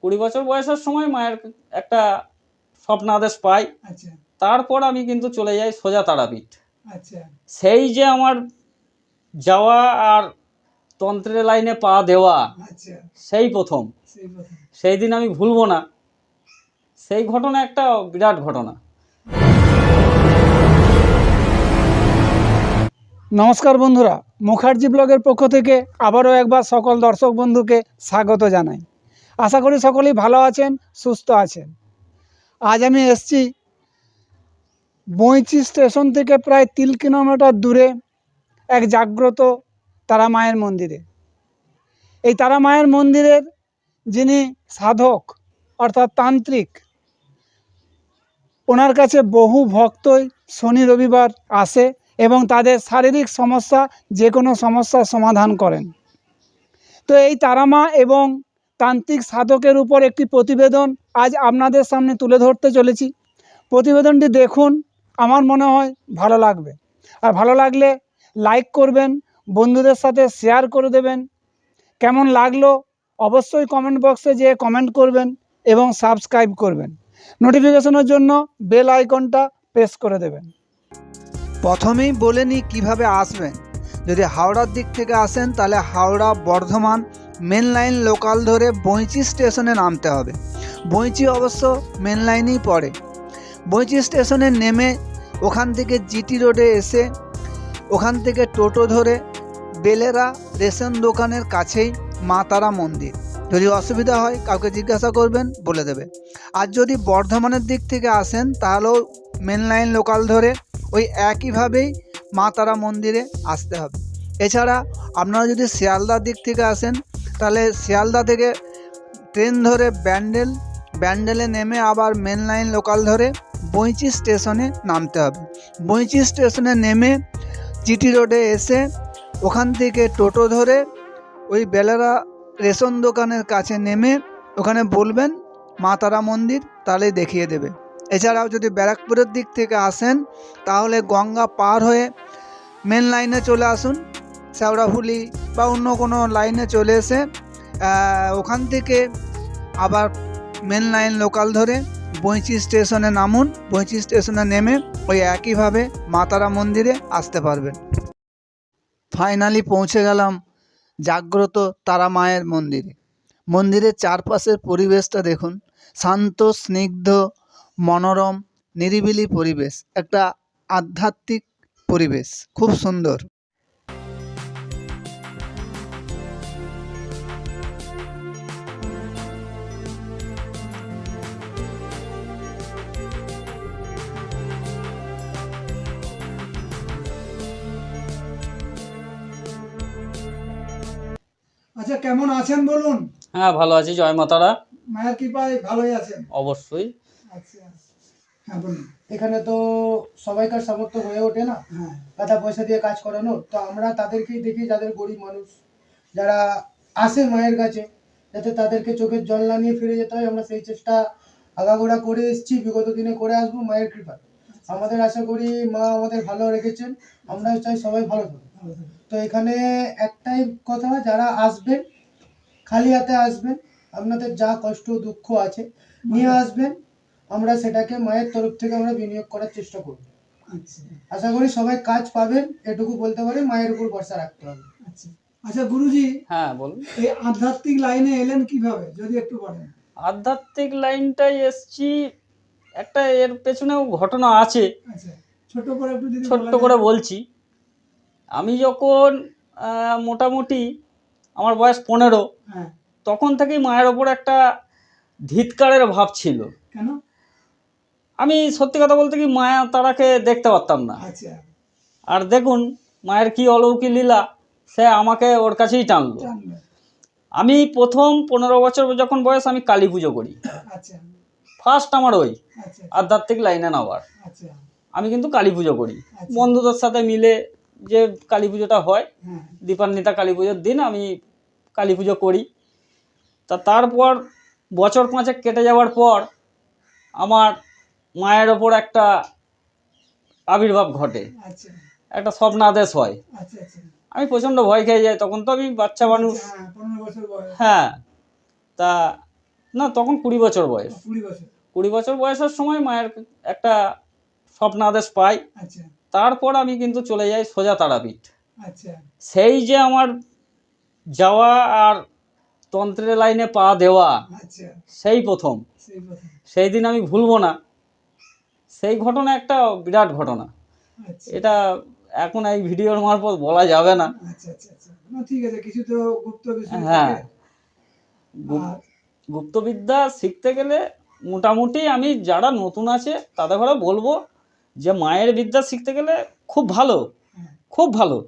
কুড়ি বছর বয়সের সময় মায়ের একটা স্বপ্নাদেশ পাই। আচ্ছা। তারপর আমি কিন্তু চলে যাই সোজা তারাপীঠ। আচ্ছা। সেই যে আমার যাওয়া আর তন্ত্রের লাইনে পা দেওয়া আচ্ছা। সেই প্রথম। সেই সেই দিন আমি ভুলবো না। সেই ঘটনা একটা বিরাট ঘটনা। নমস্কার বন্ধুরা মুখার্জি ব্লগের পক্ষ থেকে আবারও একবার সকল দর্শক বন্ধুকে স্বাগত জানাই। আশা করি সকলেই ভালো আছেন, সুস্থ আছেন। আজ আমি এসছি বইচি স্টেশন থেকে প্রায় তিন কিলোমিটার দূরে এক জাগ্রত তারা মায়ের মন্দিরে। এই তারা মায়ের মন্দিরের যিনি সাধক, অর্থাৎ তান্ত্রিক, ওনার কাছে বহু ভক্তই শনি রবিবার আসে এবং তাদের শারীরিক সমস্যা যে কোনো সমস্যার সমাধান করেন। তো এই তারামা এবং তান্ত্রিক সাধকের উপর একটি প্রতিবেদন আজ আপনাদের সামনে তুলে ধরতে চলেছি। প্রতিবেদনটি দেখুন, আমার মনে হয় ভালো লাগবে। আর ভালো লাগলে লাইক করবেন, বন্ধুদের সাথে শেয়ার করে দেবেন। কেমন লাগল অবশ্যই কমেন্ট বক্সে যেয়ে কমেন্ট করবেন এবং সাবস্ক্রাইব করবেন। নোটিফিকেশনের জন্য বেল আইকনটা প্রেস করে দেবেন। প্রথমেই বলে নিই কীভাবে আসবেন। যদি হাওড়ার দিক থেকে আসেন, তাহলে Howrah Bardhaman main line local ধরে বইচি স্টেশনে নামতে হবে। বইচি অবশ্য মেন লাইনেই পড়ে। বইচি স্টেশনে নেমে ওখান থেকে জিটি রোডে এসে ওখান থেকে টোটো ধরে বেলেরা রেশন দোকানের কাছেই মা তারা মন্দির। যদি অসুবিধা হয়, কাউকে জিজ্ঞাসা করবেন, বলে দেবে। আর যদি বর্ধমানের দিক থেকে আসেন, তাহলেও মেন লাইন লোকাল ধরে ওই একইভাবেই মা তারা মন্দিরে আসতে হবে। এছাড়া আপনারা যদি শিয়ালদার দিক থেকে আসেন তাহলে শিয়ালদা থেকে ট্রেন ধরে ব্যান্ডেল, ব্যান্ডেলে নেমে আবার মেন লাইন লোকাল ধরে বইচি স্টেশনে নামতে হবে। বইচি স্টেশনে নেমে জিটি রোডে এসে ওখান থেকে টোটো ধরে ওই বেলারা রেশন দোকানের কাছে নেমে ওখানে বলবেন, মা তারা মন্দির তাহলে দেখিয়ে দেবে। এছাড়াও যদি ব্যারাকপুরের দিক থেকে আসেন, তাহলে গঙ্গা পার হয়ে মেন লাইনে চলে আসুন, শ্যাওড়াফুলি বা অন্য কোনো লাইনে চলে এসে ওখান থেকে আবার মেন লাইন লোকাল ধরে বইচি স্টেশনে নামুন। বইচি স্টেশনে নেমে ওই একইভাবে মা তারা মন্দিরে আসতে পারবেন। ফাইনালি পৌঁছে গেলাম জাগ্রত তারা মায়ের মন্দিরে। মন্দিরের চারপাশের পরিবেশটা দেখুন, শান্ত, স্নিগ্ধ, মনোরম, নিরিবিলি পরিবেশ, একটা আধ্যাত্মিক পরিবেশ, খুব সুন্দর। আচ্ছা কেমন আছেন বলুন? হ্যাঁ ভালো আছি জয় মাতারা। মায়ের কৃপায় ভালোই আছেন। অবশ্যই। আচ্ছা হ্যাঁ বলুন। এখানে তো সবাইকার সামর্থ্য হয়ে ওঠে না? হ্যাঁ। টাকা পয়সা দিয়ে কাজ করানোর? তো আমরা তাদেরকেই দেখি যাদের গরিব মানুষ। যারা আসে মায়ের কাছে যাতে তাদেরকে চোখের জল না নিয়ে ফিরে যেতে হয় আমরা সেই চেষ্টা আগাগোড়া করে এসেছি বিগত দিনে করে আসব মায়ের কৃপা আমাদের আশা করি মা আমাদের ভালো রেখেছেন। আমরা চাই সবাই ভালো থাকুন। তো এখানে একটাই কথা যারা আসবেন খালি হাতে আসবেন আপনাদের যা কষ্ট দুঃখ আছে নিয়ে আসবেন আমরা সেটাকে মায়ের তরফ থেকে আমরা বিনিয়োগ করার চেষ্টা করব। আচ্ছা। আশা করি সবাই কাজ পাবেন এটুকু বলতে পারি মায়ের উপর ভরসা রাখতে হবে। আচ্ছা। আচ্ছা গুরুজি হ্যাঁ বলুন। এই আধ্যাত্মিক লাইনে এলেন কীভাবে? যদি একটু বলেন। আধ্যাত্মিক লাইনটাই এসছি একটা এর পেছনেও ঘটনা আছে। আচ্ছা ছোট করে একটু যদি ছোট্ট করে বলছি। আমি যখন মোটামুটি আমার বয়স পনেরো হ্যাঁ। তখন থেকেই মায়ের ওপর একটা ধিৎকারের ভাব ছিল। কেন? আমি সত্যি কথা বলতে কি মায়া তারাকে দেখতে পারতাম না। আচ্ছা। আর দেখুন মায়ের কি অলৌকিক লীলা সে আমাকে ওর কাছেই টানলো। আমি প্রথম পনেরো বছর যখন বয়স আমি কালী পুজো করি। আচ্ছা। ফার্স্ট আমার ওই আচ্ছা। আধ্যাত্মিক লাইনে নেওয়ার আচ্ছা। আমি কিন্তু কালী পুজো করি। আচ্ছা। বন্ধুদের সাথে মিলে যে কালী পুজোটা হয় দীপান্বিতা কালী পুজোর দিন আমি কালী পুজো করি। তা তারপর বছর পাঁচেক কেটে যাওয়ার পর আমার মায়ের ওপর একটা আবির্ভাব ঘটে। আচ্ছা। একটা স্বপ্নাদেশ হয়। আচ্ছা আচ্ছা। আমি প্রচণ্ড ভয় খেয়ে যাই তখন তো আমি বাচ্চা মানুষ। হ্যাঁ হ্যাঁ তা না তখন কুড়ি বছর বয়স। কুড়ি বছর বয়সের সময় মায়ের একটা স্বপ্নাদেশ পাই। আচ্ছা। তারপর আমি কিন্তু চলে যাই সোজা তারাপীঠ। আচ্ছা। সেই যে আমার যাওয়া আর তন্ত্রের লাইনে পা দেওয়া আচ্ছা। সেই প্রথম। সেই দিন আমি ভুলবো না। সেই ঘটনা একটা বিরাট ঘটনা। আচ্ছা। এটা এখন এই ভিডিওর মারফত বলা যাবে না। না ঠিক আছে কিছু তো গুপ্ত হ্যাঁ। গুপ্তবিদ্যা শিখতে গেলে মোটামুটি আমি যারা নতুন আছে তাদের ঘরে বলব যে মায়ের বিদ্যা শিখতে গেলে খুব ভালো হ্যাঁ, খুব ভালো।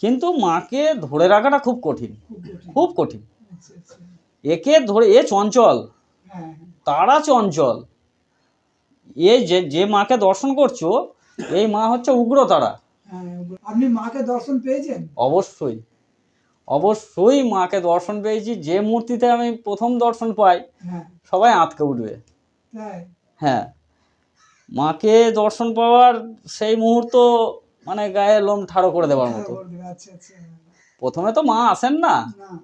কিন্তু মাকে ধরে রাখাটা খুব কঠিন খুব কঠিন। আচ্ছা আচ্ছা। একে ধরে এ চঞ্চল হ্যাঁ তারা চঞ্চল। এ যে যে মাকে দর্শন করছ এই মা হচ্ছে উগ্র তারা। হ্যাঁ আপনি মাকে দর্শন পেয়েছেন? অবশ্যই। অবশ্যই মাকে দর্শন পেয়েছি। যে মূর্তিতে আমি প্রথম দর্শন পাই হ্যাঁ। সবাই আঁতকে উঠবে। হ্যাঁ। মাকে দর্শন পাওয়ার সেই মুহূর্ত মানে গায়ে লোম ঠাড়ো করে দেওয়ার মতো। আচ্ছা আচ্ছা। প্রথমে তো মা আসেন না।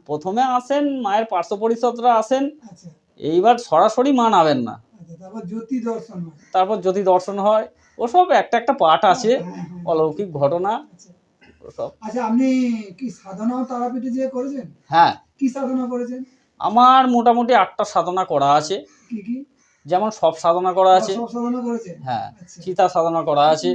প্রথমে আসেন মায়ের পার্শ্ব পরিষদরা আসেন। আচ্ছা। এইবার সরাসরি মা নাবেন না। তারপর জ্যোতি দর্শন হয়। তারপর যদি দর্শন হয়। ওসব একটা একটা পাঠ আছে হ্যাঁ, হ্যাঁ। অলৌকিক ঘটনা। ওসব আচ্ছা আপনি কি সাধনাও তারাপীঠে যেয়ে করেছেন? হ্যাঁ। কি সাধনা করেছেন? আমার মোটামুটি আটটা সাধনা করা আছে। কি কি? যেমন সব সাধনা করা আছে। সাধনা করেছেন হ্যাঁ আচ্ছা। চিতা সাধনা করা আছে।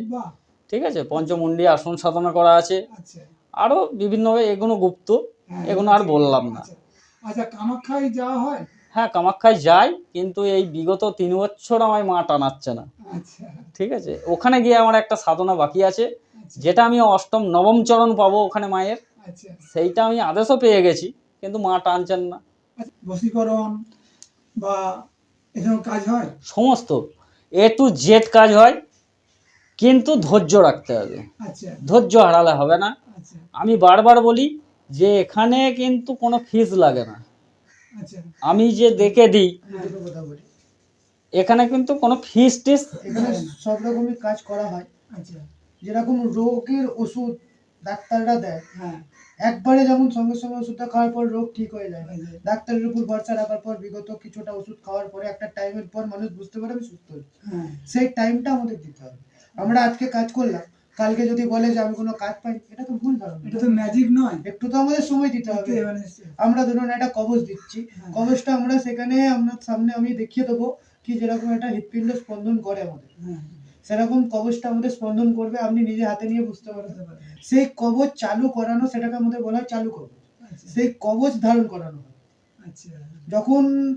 ঠিক আছে পঞ্চমুন্ডি আসন সাধনা করা আছে। আচ্ছা। আরও বিভিন্নভাবে এগুলো গুপ্ত হ্যাঁ, এগুলো আর বললাম না। আচ্ছা। আচ্ছা কামাখ্যায় যাওয়া হয়? হ্যাঁ কামাখ্যায় যাই কিন্তু এই বিগত তিন বছর আমায় মা টানাচ্ছে না। আচ্ছা। ঠিক আছে ওখানে গিয়ে আমার একটা সাধনা বাকি আছে আচ্ছা। যেটা আমি অষ্টম নবম চরণ পাবো ওখানে মায়ের। আচ্ছা। সেইটা আমি আদেশও পেয়ে গেছি কিন্তু মা টানছেন না। আচ্ছা, বশীকরণ বা কাজ হয়? সমস্ত। এ টু জেড কাজ হয় কিন্তু ধৈর্য রাখতে হবে। আচ্ছা। ধৈর্য হারালে হবে না। আচ্ছা। আমি বারবার বলি যে এখানে কিন্তু কোনো ফিজ লাগে না। আচ্ছা। আমি যে দেখে দিই এখানে কিন্তু কোনো ফিস টিস এখানে সব রকমই কাজ করা হয়। আচ্ছা। যেরকম রোগের ওষুধ ডাক্তাররা দেয়। হ্যাঁ। একবারে যেমন সঙ্গে সঙ্গে ওষুধটা খাওয়ার পর রোগ ঠিক হয়ে যায়। ডাক্তারের উপর ভরসা রাখার পর বিগত কিছুটা ওষুধ খাওয়ার পরে একটা টাইমের পর মানুষ বুঝতে পারে আমি সুস্থ হ্যাঁ। সেই টাইমটা আমাদের দিতে হবে। আমরা আজকে কাজ করলাম। কালকে যদি বলে যে আমি কোনো কাজ পাই এটা তো ভুল ধারণা। এটা তো ম্যাজিক নয়। একটু তো আমাদের সময় দিতে হবে। আমরা ধরুন একটা কবজ দিচ্ছি। কবজটা আমরা সেখানে আপনার সামনে আমি দেখিয়ে দেবো কি যেরকম একটা হৃৎপিণ্ড স্পন্দন করে আমাদের। হ্যাঁ। সেরকম কবচটা আমাদের স্পন্দন করবে আপনি নিজে হাতে নিয়ে বুঝতে পারবেন। সেই কবচ চালু করানো সেটাকে আমাদের বলা হয় চালু কবচ। আচ্ছা। সেই কবচ ধারণ করানো আচ্ছা। যখন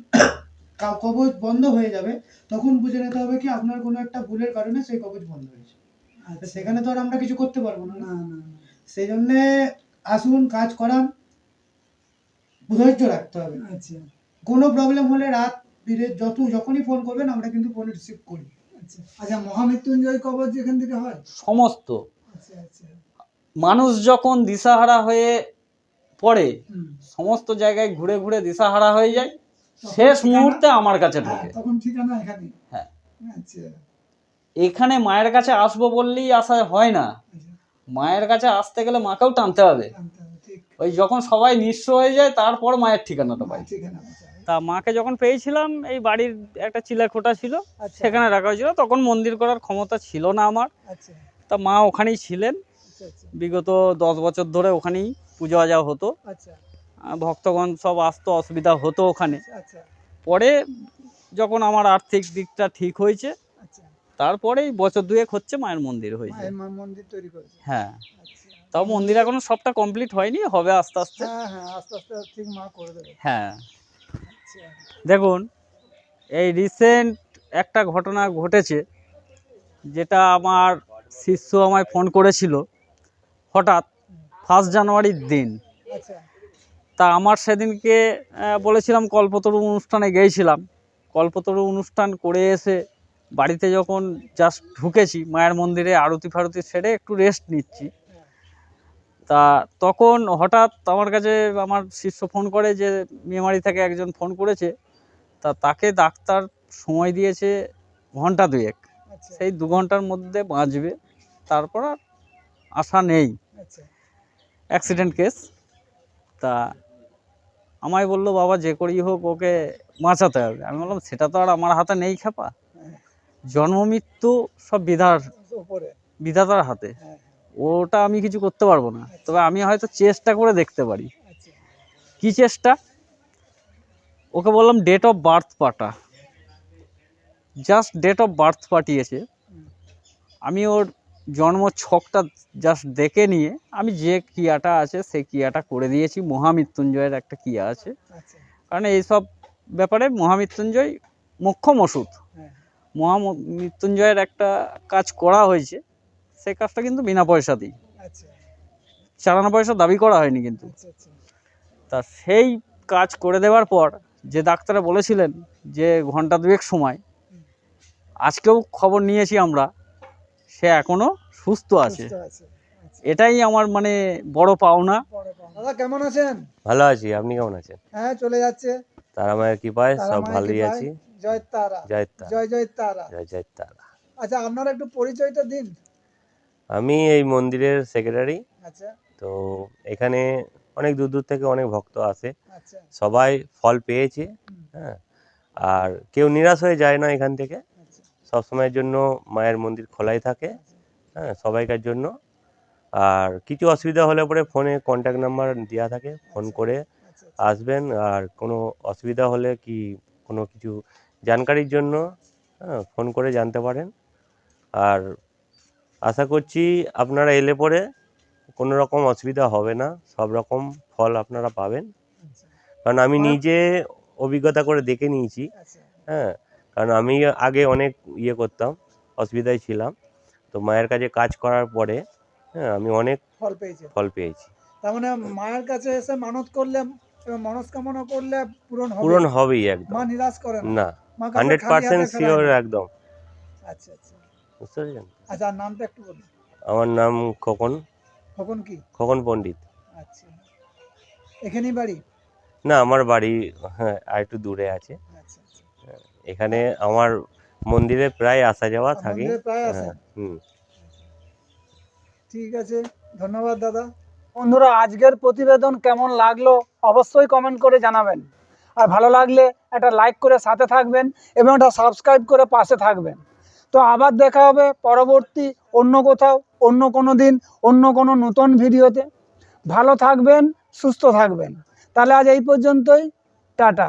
কা- কবচ বন্ধ হয়ে যাবে তখন বুঝে নিতে হবে কি আপনার কোনো একটা ভুলের কারণে সেই কবচ বন্ধ হয়েছে। আচ্ছা। সেখানে তো আর আমরা কিছু করতে পারব না। সেই জন্যে আসুন কাজ করান ধৈর্য রাখতে হবে। আচ্ছা। কোনো প্রবলেম হলে রাত যত যখনই ফোন করবেন আমরা কিন্তু ফোন রিসিভ করি। আচ্ছা আচ্ছা মহামৃত্যুঞ্জয় কবচ যেখান থেকে হয়? সমস্ত। আচ্ছা মানুষ যখন দিশাহারা হয়ে পড়ে সমস্ত জায়গায় ঘুরে ঘুরে দিশাহারা হয়ে যায় শেষ মুহূর্তে আমার কাছে হ্যাঁ, ঢোকে তখন ঠিকানা এখানে। হ্যাঁ। এখানে মায়ের কাছে আসব বললেই আসা হয় না। মায়ের কাছে আসতে গেলে মাকেও টানতে হবে। ওই যখন সবাই নিঃস্ব হয়ে যায় তারপর মায়ের ঠিকানাটা পাই। ঠিকানা। তা মাকে যখন পেয়েছিলাম এই বাড়ির একটা চিলাখোটা ছিল আচ্ছা। সেখানে রাখা হয়েছিল। তখন মন্দির করার ক্ষমতা ছিল না আমার। আচ্ছা। তা মা ওখানেই ছিলেন। আচ্ছা বিগত দশ বছর ধরে ওখানেই পুজো আজা হতো। ভক্তগণ সব আসতো অসুবিধা হতো ওখানে। আচ্ছা পরে যখন আমার আর্থিক দিকটা ঠিক হয়েছে তারপরেই বছর দুয়েক হচ্ছে মায়ের মন্দির হয়েছে। মন্দির তৈরি করেছে। হ্যাঁ। তাও মন্দির এখনও সবটা কমপ্লিট হয়নি হবে আস্তে আস্তে। হ্যাঁ হ্যাঁ আস্তে আস্তে ঠিক মা করে দেবে। দেখুন এই রিসেন্ট একটা ঘটনা ঘটেছে যেটা আমার শিষ্য আমায় ফোন করেছিল হঠাৎ ফার্স্ট জানুয়ারির দিন। আচ্ছা। তা আমার সেদিনকে বলেছিলাম কল্পতরু অনুষ্ঠানে গিয়েছিলাম। কল্পতরু অনুষ্ঠান করে এসে বাড়িতে যখন জাস্ট ঢুকেছি মায়ের মন্দিরে আরতি ফারতি সেরে একটু রেস্ট নিচ্ছি। তা তখন হঠাৎ আমার কাছে আমার শিষ্য ফোন করে যে মেমারি থেকে একজন ফোন করেছে। তা তাকে ডাক্তার সময় দিয়েছে ঘণ্টা দুয়েক। আচ্ছা। সেই দু ঘণ্টার মধ্যে বাঁচবে তারপর আর আশা নেই। আচ্ছা। অ্যাক্সিডেন্ট কেস তা আমায় বলল বাবা যে করেই হোক ওকে বাঁচাতে হবে। আমি বললাম সেটা তো আর আমার হাতে নেই খেপা জন্ম মৃত্যু সব বিধার বিধাতার হাতে। হ্যাঁ। ওটা আমি কিছু করতে পারব না। তবে আমি হয়তো চেষ্টা করে দেখতে পারি। কি চেষ্টা? ওকে বললাম ডেট অফ বার্থ পাটা। জাস্ট ডেট অফ বার্থ পাঠিয়েছে। আমি ওর জন্ম ছকটা জাস্ট দেখে নিয়ে, আমি যে ক্রিয়াটা আছে সেই ক্রিয়াটা করে দিয়েছি। মহামৃত্যুঞ্জয়ের একটা ক্রিয়া আছে। কারণ এইসব ব্যাপারে মহামৃত্যুঞ্জয় মোক্ষম ওষুধ। হ্যাঁ মহা মৃত্যুঞ্জয়ের একটা কাজ করা হয়েছে। সেই কাজটা কিন্তু বিনা পয়সাতেই। আচ্ছা। চারানা পয়সা দাবি করা হয়নি কিন্তু। আচ্ছা আচ্ছা। তা সেই কাজ করে দেওয়ার পর যে ডাক্তাররা বলেছিলেন যে ঘণ্টা দুয়েক সময় আজকেও খবর নিয়েছি আমরা সে এখনও সুস্থ আছে। আচ্ছা। এটাই আমার মানে বড় পাওনা। দাদা কেমন আছেন? ভালো আছি আপনি কেমন আছেন? হ্যাঁ চলে যাচ্ছে। তারা মায়ের কৃপায় সব ভালোই আছি। জয় তারা। জয় তারা। জয় জয় তারা। জয় জয় তারা। আচ্ছা আপনারা একটু পরিচয়টা দিন। আমি এই মন্দিরের সেক্রেটারি আচ্ছা। তো এখানে অনেক দূর দূর থেকে অনেক ভক্ত আসে। আচ্ছা। সবাই ফল পেয়েছে হ্যাঁ। আর কেউ নিরাশ হয়ে যায় না এখান থেকে। আচ্ছা। সব সময়ের জন্য মায়ের মন্দির খোলাই থাকে হ্যাঁ সবাইকার জন্য। আর কিছু অসুবিধা হলে পরে ফোনে কন্ট্যাক্ট নাম্বার দেওয়া থাকে ফোন করে আসবেন। আর কোনো অসুবিধা হলে কি কোনো কিছু জানকারির জন্য হ্যাঁ ফোন করে জানতে পারেন। আর আশা করছি আপনারা এলে পরে কোনো রকম অসুবিধা হবে না সব রকম ফল আপনারা পাবেন। আচ্ছা কারণ আমি নিজে অভিজ্ঞতা করে দেখে নিয়েছি আচ্ছা। হ্যাঁ কারণ আমি আগে অনেক ইয়ে করতাম অসুবিধায় ছিলাম। তো মায়ের কাছে কাজ করার পরে হ্যাঁ আমি অনেক ফল পেয়েছে। ফল পেয়েছি। তার মানে মায়ের কাছে এসে মানত করলে মনস্কামনা করলে পূরণ হবে পূরণ হবেই একদম। মা নিরাশ করে না। না মা কাউকে হান্ড্রেড পার্সেন্ট শিওর একদম। আচ্ছা আচ্ছা। বুঝতে পেরেছেন? আচ্ছা নামটা একটু বলুন। আমার নাম খোকন। কখন কি? খোকন পণ্ডিত। আচ্ছা। এখানেই বাড়ি? না আমার বাড়ি হ্যাঁ আর একটু দূরে আছে। আচ্ছা আচ্ছা। এখানে আমার মন্দিরে প্রায় আসা যাওয়া থাকে। হ্যাঁ হুম। ঠিক আছে ধন্যবাদ দাদা। বন্ধুরা আজকের প্রতিবেদন কেমন লাগল অবশ্যই কমেন্ট করে জানাবেন। আর ভালো লাগলে একটা লাইক করে সাথে থাকবেন এবং একটা সাবস্ক্রাইব করে পাশে থাকবেন। তো আবার দেখা হবে পরবর্তী অন্য কোথাও, অন্য কোনো দিন, অন্য কোনো নতুন ভিডিওতে। ভালো থাকবেন, সুস্থ থাকবেন। তাহলে আজ এই পর্যন্তই। টাটা।